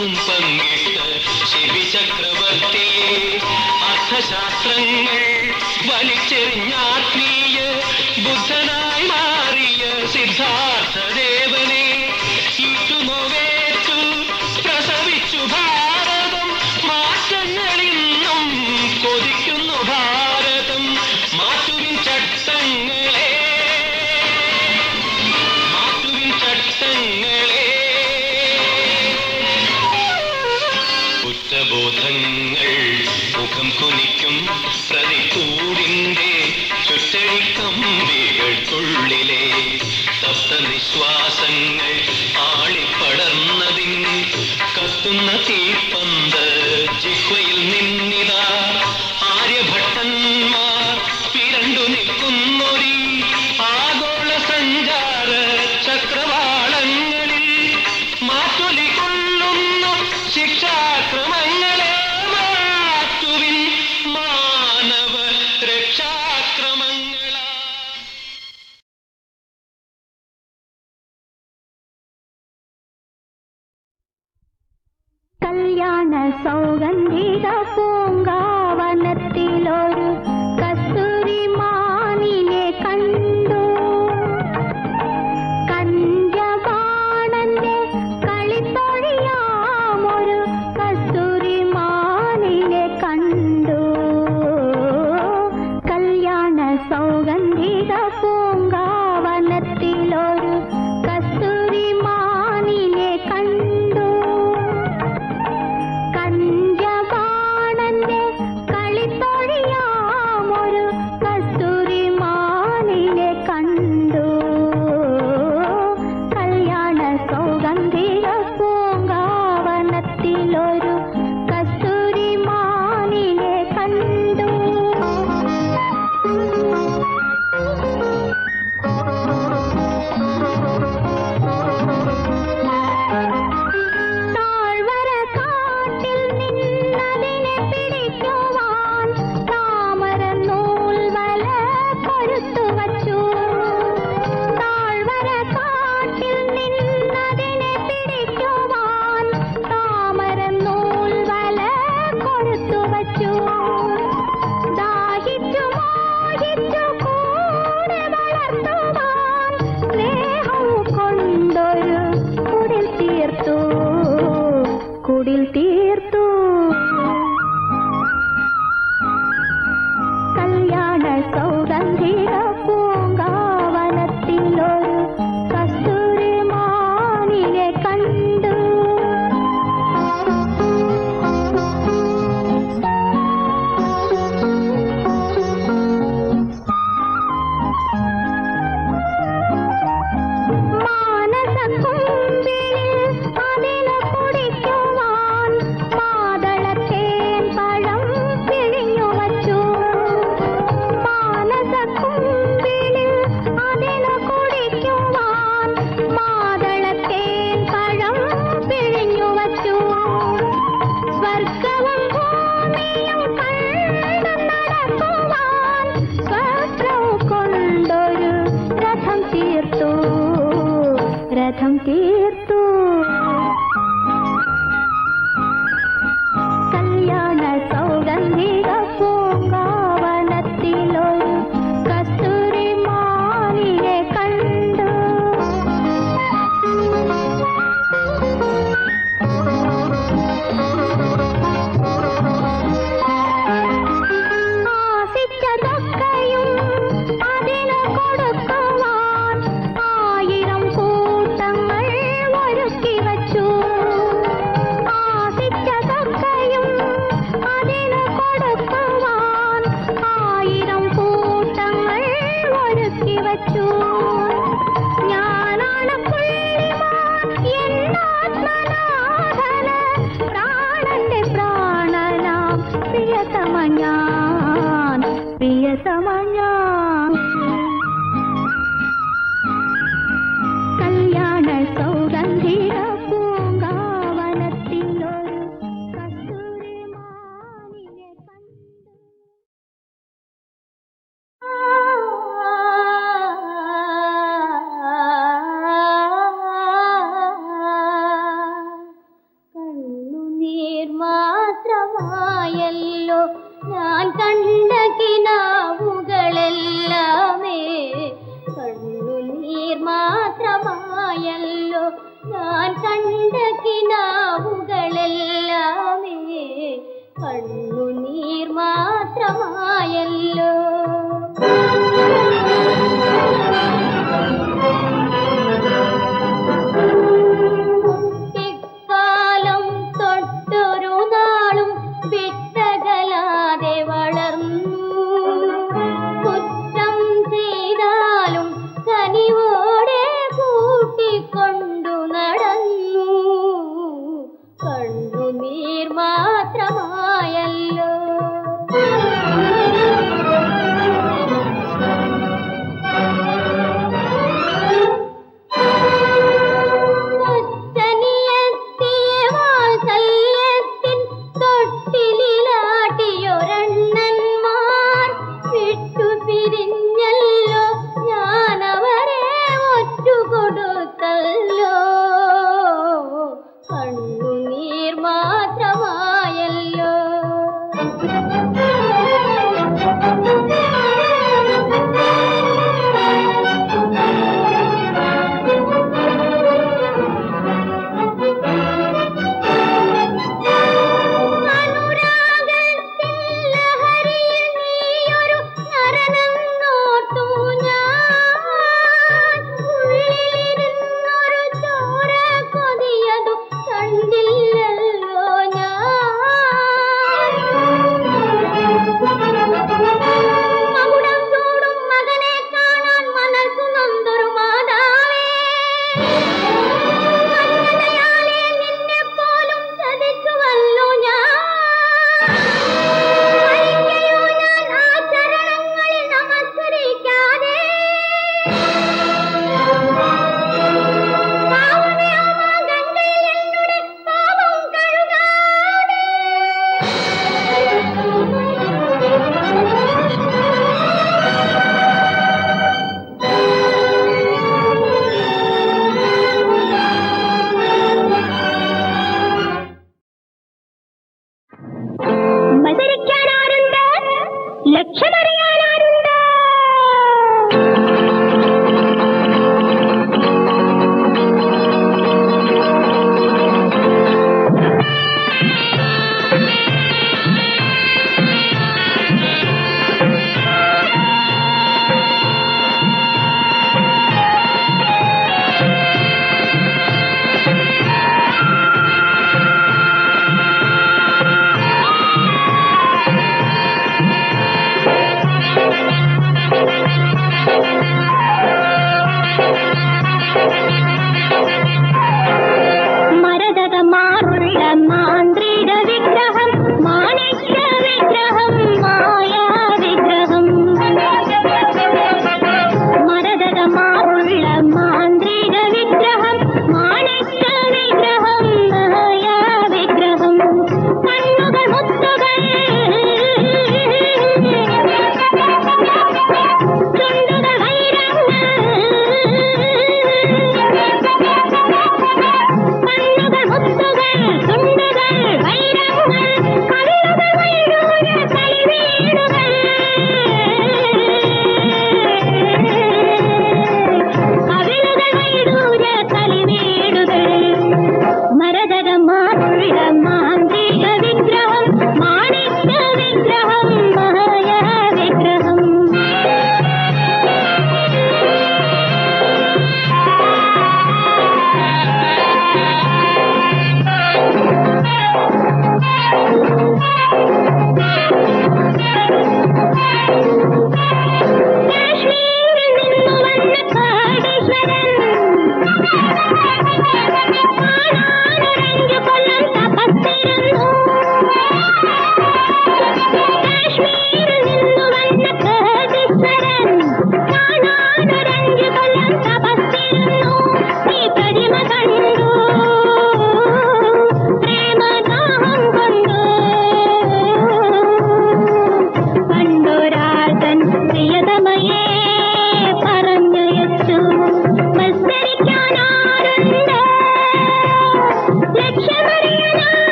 അറിവും പങ്കിട്ട് ശിവി ചക്രവർത്തി അർത്ഥശാസ്ത്രങ്ങൾ വലിച്ചെറിഞ്ഞ ആളിപ്പടർന്നതിൻ കത്തുന്ന തീപ്പ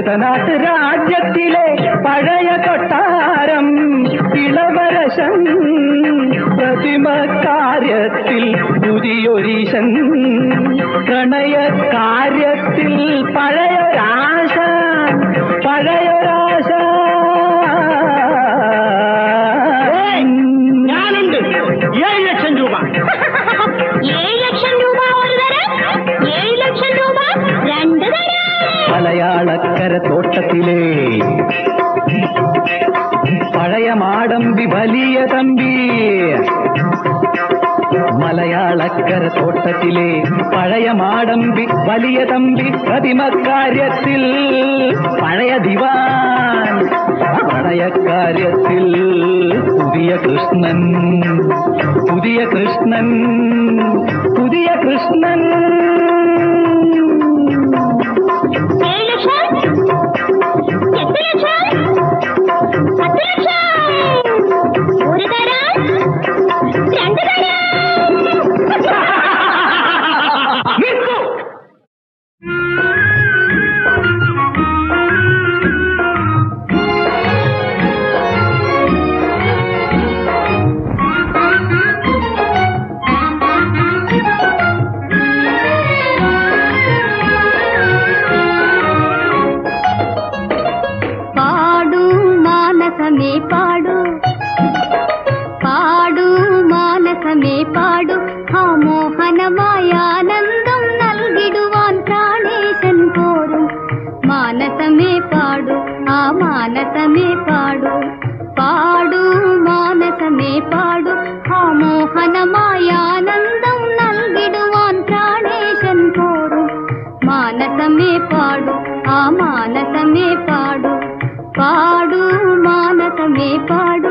ഭരതനാട്ട് രാജ്യത്തിലെ പഴയ കൊട്ടാരം പിളവരശൻ പ്രതിമകാര്യത്തിൽ പുതിയൊരീശൻ. പ്രണയകാര്യത്തിൽ പഴയ ചക്കര തോട്ടത്തിലെ പഴയ മാടമ്പി വലിയ തമ്പി. മലയാളക്കര തോട്ടത്തിലെ പഴയ മാടമ്പി വലിയ തമ്പി പ്രതിമക്കാര്യത്തിൽ. പഴയ ദിവാൻ പ്രണയക്കാര്യത്തിൽ പുതിയ കൃഷ്ണൻ പുതിയ കൃഷ്ണൻ പുതിയ കൃഷ്ണൻ. పాడు ఆ మానసమే పాడు పాడు మానసమే పాడు. ఆ మోహన మాయానందం నల్గిడువాన్ ప్రాణేశన్ కోరు. మానసమే పాడు ఆ మానసమే పాడు. పాడు మానసమే పాడు.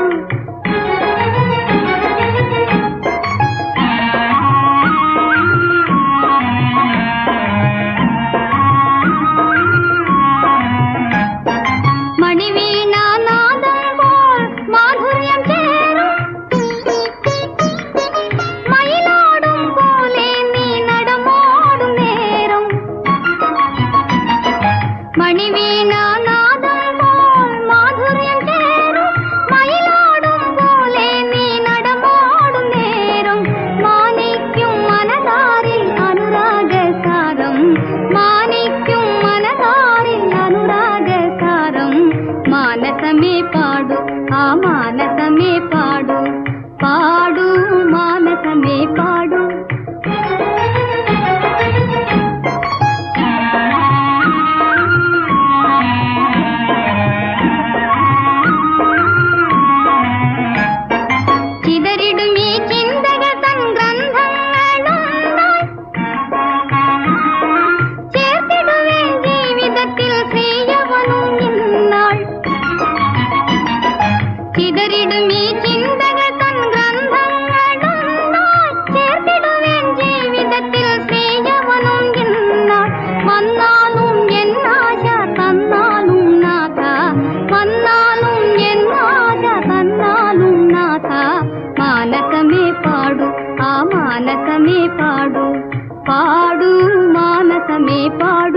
மானசமே பாடு பாடு மானசமே பாடு.